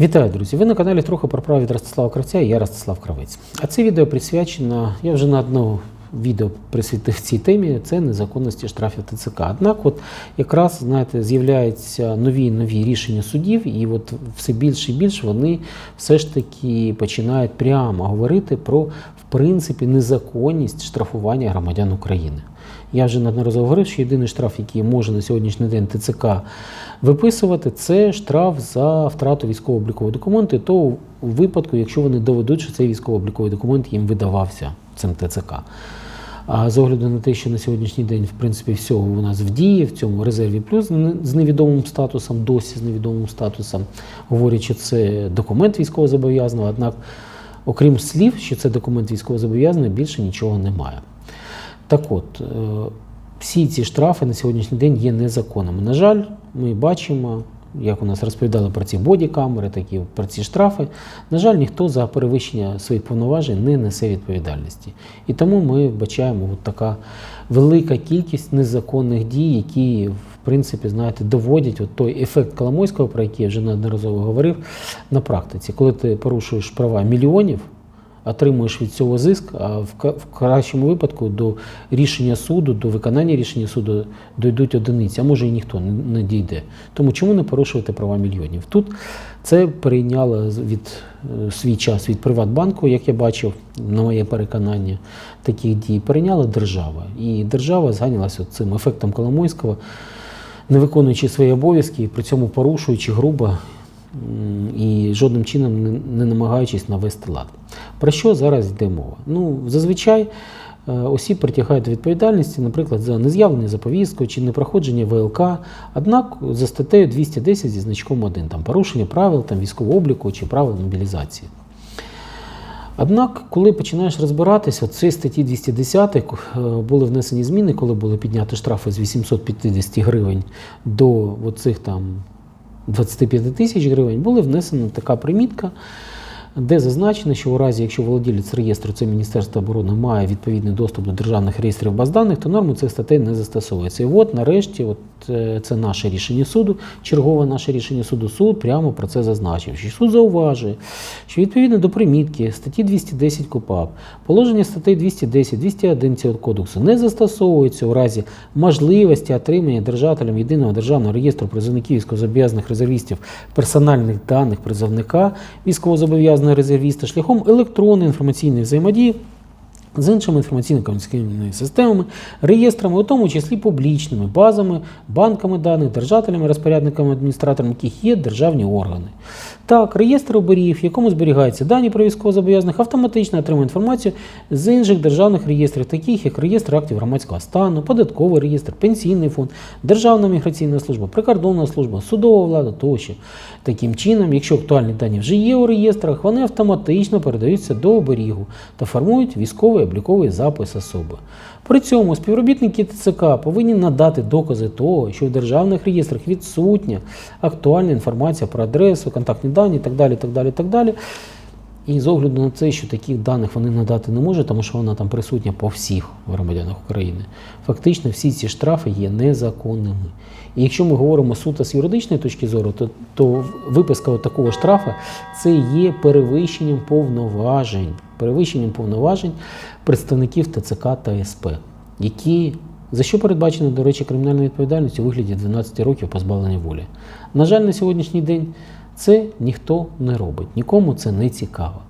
Вітаю, друзі! Ви на каналі трохи про право від Ростислава Кравця і я Ростислав Кравець. А це відео присвячено, я вже на одно відео присвятив цій темі, це незаконності штрафів ТЦК. Однак, от якраз знаєте, з'являються нові нові рішення судів, і от все більше і більше вони все ж таки починають прямо говорити про в принципі незаконність штрафування громадян України. Я вже неодноразово говорив, що єдиний штраф, який може на сьогоднішній день ТЦК виписувати, це штраф за втрату військово-облікового документу, то у випадку, якщо вони доведуть, що цей військово-обліковий документ їм видавався цим ТЦК. А з огляду на те, що на сьогоднішній день, в принципі, всього у нас в дії, в цьому резерві плюс з невідомим статусом, досі з невідомим статусом, говорять, що це документ військовозобов'язаного, однак, окрім слів, що це документ військовозобов'язаного, більше нічого немає. Так от, е, всі ці штрафи на сьогоднішній день є незаконними. На жаль, ми бачимо, як у нас розповідали про ці бодікамери, так і про ці штрафи. На жаль, ніхто за перевищення своїх повноважень не несе відповідальності. І тому ми бачаємо от така велика кількість незаконних дій, які в принципі, знаєте, доводять от той ефект Коломойського, про який я вже неодноразово говорив, на практиці. Коли ти порушуєш права мільйонів, отримуєш від цього зиск, а в кращому випадку до рішення суду, до виконання рішення суду дійдуть одиниці, а може і ніхто не, дійде. Тому чому не порушувати права мільйонів? Тут це перейняло з- від е, свій час від Приватбанку, як я бачив, на моє переконання, таких дій перейняла держава. І держава зганялася цим ефектом Коломойського, не виконуючи свої обов'язки і при цьому порушуючи грубо і жодним чином не, намагаючись навести лад. Про що зараз йде мова? Ну, зазвичай е, осіб притягають до відповідальності, наприклад, за нез'явлення за чи непроходження ВЛК, однак за статтею 210 зі значком 1, там порушення правил там, військового обліку чи правил мобілізації. Однак, коли починаєш розбиратися, от цій статті 210 е, були внесені зміни, коли були підняті штрафи з 850 гривень до цих там 25 тисяч гривень, була внесена така примітка, де зазначено, що у разі, якщо володілець реєстру, це Міністерство оборони, має відповідний доступ до державних реєстрів баз даних, то норми цих статей не застосовується. І от нарешті, от е, це наше рішення суду, чергове наше рішення суду, суд прямо про це зазначив. Що суд зауважує, що відповідно до примітки статті 210 КУПАП, положення статей 210, 201 цього кодексу не застосовується у разі можливості отримання держателям єдиного державного реєстру призовників військовозобов'язаних резервістів персональних даних призовника військовозобов'язаного резервіста шляхом електронної інформаційної взаємодії з іншими інформаційно-комунікаційними системами, реєстрами, у тому числі публічними базами, банками даних, держателями, розпорядниками, адміністраторами, яких є державні органи. Так, реєстр оберіг, в якому зберігаються дані про військовозобов'язаних, автоматично отримує інформацію з інших державних реєстрів, таких як реєстр актів громадського стану, податковий реєстр, пенсійний фонд, Державна міграційна служба, прикордонна служба, судова влада тощо. Таким чином, якщо актуальні дані вже є у реєстрах, вони автоматично передаються до оберігу та формують військовий обліковий запис особи. При цьому співробітники ТЦК повинні надати докази того, що в державних реєстрах відсутня актуальна інформація про адресу, контактні дані і так далі. так далі, так далі. І з огляду на це, що таких даних вони надати не можуть, тому що вона там присутня по всіх громадянах України. Фактично, всі ці штрафи є незаконними. І якщо ми говоримо суто з юридичної точки зору, то, то виписка такого штрафа це є перевищенням повноважень, перевищенням повноважень представників ТЦК та СП, які за що передбачено, до речі, кримінальна відповідальність у вигляді 12 років позбавлення волі. На жаль, на сьогоднішній день це ніхто не робить, нікому це не цікаво.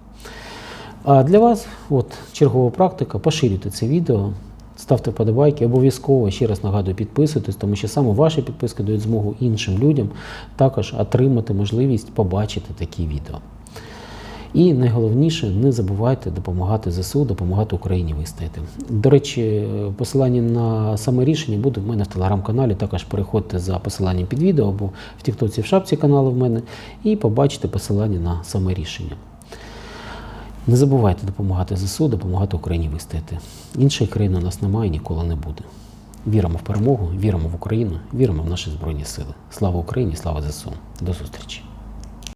А для вас, от чергова практика, поширюйте це відео, ставте вподобайки, обов'язково ще раз нагадую, підписуйтесь, тому що саме ваші підписки дають змогу іншим людям також отримати можливість побачити такі відео. І найголовніше, не забувайте допомагати ЗСУ, допомагати Україні вистояти. До речі, посилання на саме рішення буде в мене в телеграм-каналі. Також переходьте за посиланням під відео або в Тіктоці в шапці каналу в мене і побачите посилання на саме рішення. Не забувайте допомагати ЗСУ, допомагати Україні вистояти. Іншої країни у нас немає і ніколи не буде. Віримо в перемогу, віримо в Україну, віримо в наші Збройні Сили. Слава Україні, слава ЗСУ. До зустрічі!